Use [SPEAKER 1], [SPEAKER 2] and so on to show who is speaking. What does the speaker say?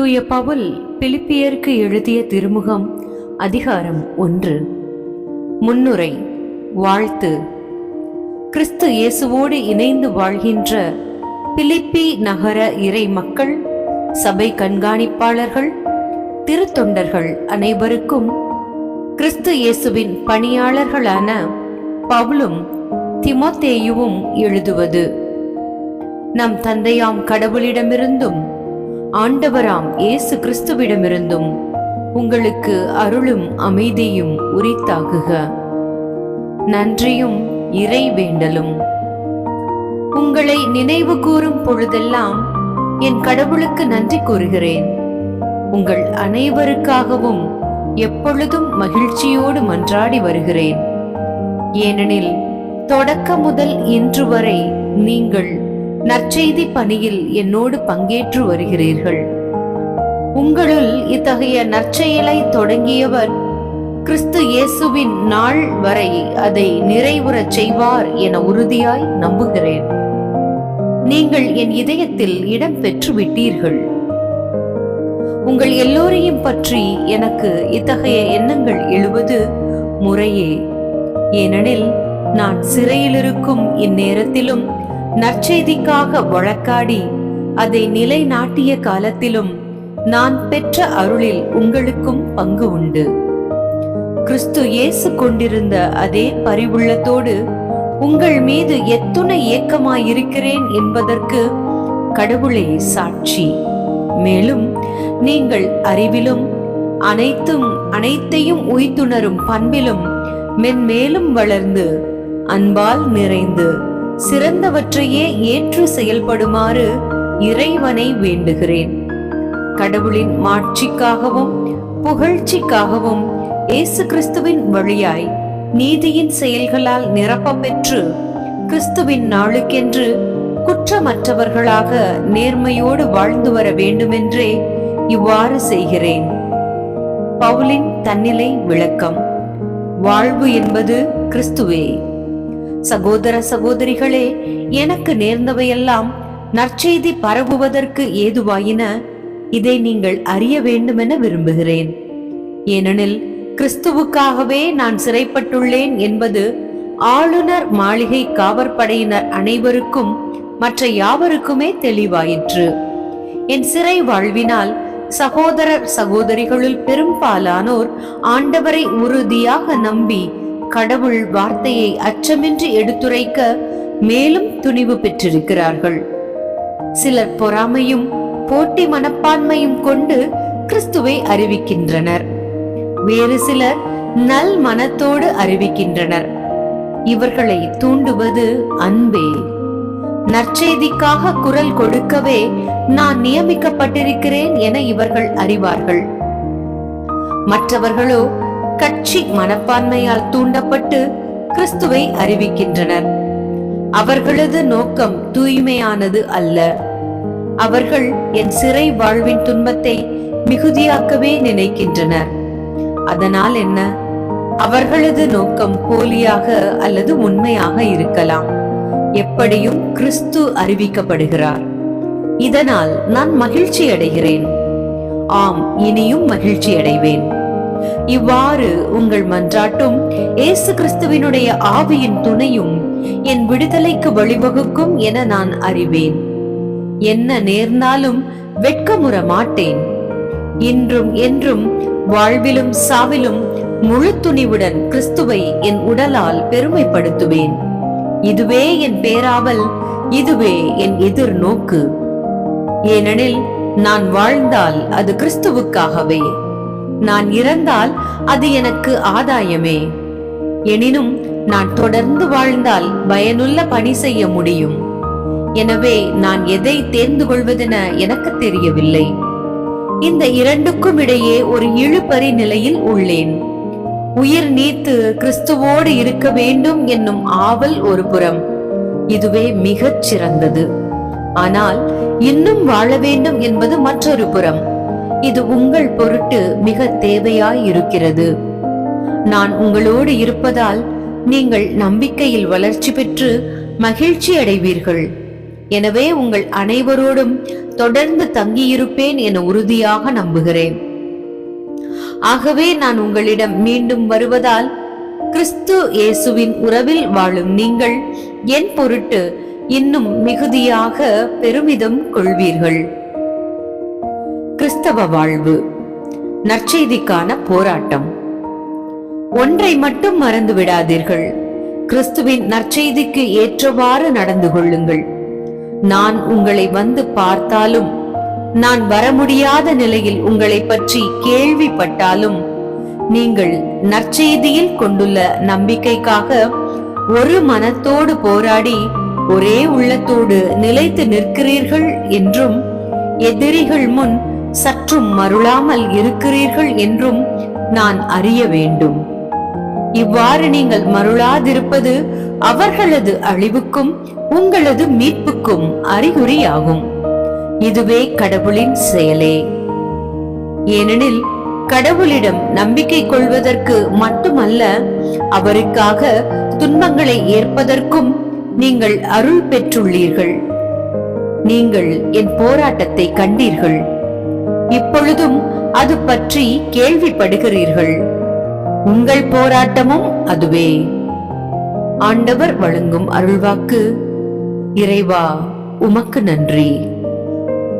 [SPEAKER 1] தூய பவுல் பிலிப்பியருக்கு எழுதிய திருமுகம் அதிகாரம் ஒன்று. முன்னுரை வாழ்த்து. கிறிஸ்து இயேசுவோடு இணைந்து வாழ்கின்ற பிலிப்பி நகர இறை மக்கள் சபை கண்காணிப்பாளர்கள் திருத்தொண்டர்கள் அனைவருக்கும் கிறிஸ்து இயேசுவின் பணியாளர்களான பவுலும் திமோத்தேயுவும் எழுதுவது. நம் தந்தையாம் கடவுளிடமிருந்தும் ஆண்டவராம் இயேசு கிறிஸ்துவிடமிருந்தும் உங்களுக்கு அருளும் அமைதியும் உரித்தாகுக. நன்றியும் இறை வேண்டலும். உங்களை நினைவு கூறும் பொழுதெல்லாம் என் கடவுளுக்கு நன்றி கூறுகிறேன். உங்கள் அனைவருக்காகவும் எப்பொழுதும் மகிழ்ச்சியோடு மன்றாடி வருகிறேன். ஏனெனில் தொடக்க முதல் இன்று வரை நீங்கள் நற்செய்தி பணியில் என்னோடு பங்கேற்று வருகிறீர்கள். உங்களுள் இத்தகைய நற்செயலை தொடங்கியவர் கிறிஸ்து இயேசுவின் நாள் வரை அதை நிறைவுறச் செய்வார் என உறுதியாய் நம்புகிறேன். நீங்கள் என் இதயத்தில் இடம் பெற்று விட்டீர்கள் உங்கள் எல்லோரையும் பற்றி எனக்கு இத்தகைய எண்ணங்கள் எழுவது முறையே. ஏனெனில் நான் சிறையிலிருக்கும் இந்நேரத்திலும் நற்செய்திக்காக வழக்காடி அதை நிலைநாட்டிய காலத்திலும் நான் பெற்ற அருளில் உங்களுக்கும் பங்கு உண்டு. கிறிஸ்து இயேசு கொண்டிருந்த அதே பரிவுள்ளத்தோடு உங்கள் மீது எத்துணை ஏக்கமாயிருக்கிறேன் என்பதற்கு கடவுளே சாட்சி. மேலும் நீங்கள் அறிவிலும் அனைத்தும் அனைத்தையும் உய்த்துணரும் பண்பிலும் மென்மேலும் வளர்ந்து அன்பால் நிறைந்து சிறந்தவற்றையே ஏற்று செயல்படுமாறு இறைவனை வேண்டுகிறேன். கடவுளின் மாட்சிக்காகவும் புகழ்ச்சிக்காகவும் இயேசு கிறிஸ்துவின் வழியாய் நீதியின் செயல்களால் நிரப்ப பெற்று கிறிஸ்துவின் நாளுக்கென்று குற்றமற்றவர்களாக நேர்மையோடு வாழ்ந்து வர வேண்டுமென்றே இவ்வாறு செய்கிறேன். பவுலின் தன்னிலை விளக்கம். வாழ்வு என்பது கிறிஸ்துவே. சகோதர சகோதரிகளே எனக்கு நேர்ந்தவையெல்லாம் நற்செய்தி பரவுவதற்கு ஏதுவாயின இதை நீங்கள் அறிய வேண்டுமென விரும்புகிறேன். ஏனெனில் கிறிஸ்துவுக்காகவே நான் சிறைப்பட்டுள்ளேன் என்பது ஆளுநர் மாளிகை காவற்படையினர் அனைவருக்கும் மற்ற யாவருக்குமே தெளிவாயிற்று. என் சிறை வாழ்வினால் சகோதரர் சகோதரிகளுள் பெரும்பாலானோர் ஆண்டவரை உறுதியாக நம்பி கடவுள் வார்த்தையை அச்சமின்றி எடுத்துரைக்க மேலும் துணிவு பெற்றிருக்கிறார்கள். சிலர் பொறாமையும் போட்டி மனப்பான்மையும் கொண்டு கிறிஸ்துவை அறிவிக்கின்றனர். வேறு சிலர் நல் மனத்தோடு அறிவிக்கின்றனர். இவர்களை தூண்டுவது அன்பே. நற்செய்திக்காக குரல் கொடுக்கவே நான் நியமிக்கப்பட்டிருக்கிறேன் என இவர்கள் அறிவார்கள். மற்றவர்களோ கட்சி மனப்பான்மையால் தூண்டப்பட்டு கிறிஸ்துவை அறிவிக்கின்றனர். அவர்களது நோக்கம் தூய்மையானது அல்ல. அவர்கள் என் சிறை வாழ்வின் துன்பத்தை மிகுதியாக்கவே நினைக்கின்றனர். அதனால் என்ன? அவர்களது நோக்கம் போலியாக அல்லது உண்மையாக இருக்கலாம். எப்படியும் கிறிஸ்து அறிவிக்கப்படுகிறார். இதனால் நான் மகிழ்ச்சி அடைகிறேன் ஆம் இனியும் மகிழ்ச்சி அடைவேன் இவ்வாறு உங்கள் மன்றாட்டும் இயேசு கிறிஸ்துவினுடைய ஆவியின் துணையும் என் விடுதலைக்கு வழிவகுக்கும் என நான் அறிவேன். என்ன நேர்ந்தாலும் வெட்கமுற மாட்டேன். இன்றும் என்றும் வாழ்விலும் சாவிலும் முழு துணிவுடன் கிறிஸ்துவை என் உடலால் பெருமைப்படுத்துவேன். இதுவே என் பேராவல் இதுவே என் எதிர்நோக்கு. ஏனெனில் நான் வாழ்ந்தால் அது கிறிஸ்துவுக்காகவே. நான் இறந்தால் அது எனக்கு ஆதாயமே. எனினும் நான் தொடர்ந்து வாழ்ந்தால் பயனுள்ள பணி செய்ய முடியும். எனவே நான் எதை தேர்ந்து கொள்வதென எனக்கு தெரியவில்லை. இந்த இரண்டுக்கும் இடையே ஒரு இழுபறி நிலையில் உள்ளேன். உயிர் நீத்து கிறிஸ்துவோடு இருக்க வேண்டும் என்னும் ஆவல் ஒரு புறம். இதுவே மிகச் சிறந்தது ஆனால் இன்னும் வாழ வேண்டும் என்பது மற்றொரு புறம். இது உங்கள் பொருட்டு மிக தேவையாய் இருக்கிறது நான் உங்களோடு இருப்பதால் நீங்கள் நம்பிக்கையில் வளர்ச்சி பெற்று மகிழ்ச்சி அடைவீர்கள். எனவே உங்கள் அனைவரோடும் தொடர்ந்து தங்கியிருப்பேன் என உறுதியாக நம்புகிறேன். ஆகவே நான் உங்களிடம் மீண்டும் வருவதால் கிறிஸ்து இயேசுவின் உறவில் வாழும் நீங்கள் என் பொருட்டு இன்னும் மிகுதியாக பெருமிதம் கொள்வீர்கள். கிறிஸ்தவ வாழ்வு. நற்செய்திக்கான போராட்டம். ஒன்றை மட்டும் மறந்து விடாதீர்கள். கிறிஸ்துவின் நற்செய்திக்கு ஏற்றவாறு நடந்து கொள்ளுங்கள். நான் உங்களை வந்து பார்த்தாலும் நான் வர முடியாத நிலையில் உங்களை பற்றி கேள்விப்பட்டாலும் நீங்கள் நற்செய்தியில் கொண்டுள்ள நம்பிக்கைக்காக ஒரு மனத்தோடு போராடி ஒரே உள்ளத்தோடு நிலைத்து நிற்கிறீர்கள் என்றும் எதிரிகள் முன் சற்றும் மருளாமல் இருக்கிறீர்கள் என்றும் நான் அறிய வேண்டும். இவ்வாறு நீங்கள் மருளாதிருப்பது அவர்களது அழிவுக்கும் உங்களது மீட்புக்கும் அறிகுறியாகும். இதுவே கடவுளின் செயலே. ஏனெனில் கடவுளிடம் நம்பிக்கை கொள்வதற்கு மட்டுமல்ல அவருக்காக துன்பங்களை ஏற்பதற்கும் நீங்கள் அருள் பெற்றுள்ளீர்கள். நீங்கள் என் போராட்டத்தை கண்டீர்கள். இப்பொழுதும் அது பற்றி கேள்விப்படுகிறீர்கள். உங்கள் போராட்டமும் அதுவே. ஆண்டவர் வழங்கும் அருள்வாக்கு இறைவா உமக்கு நன்றி.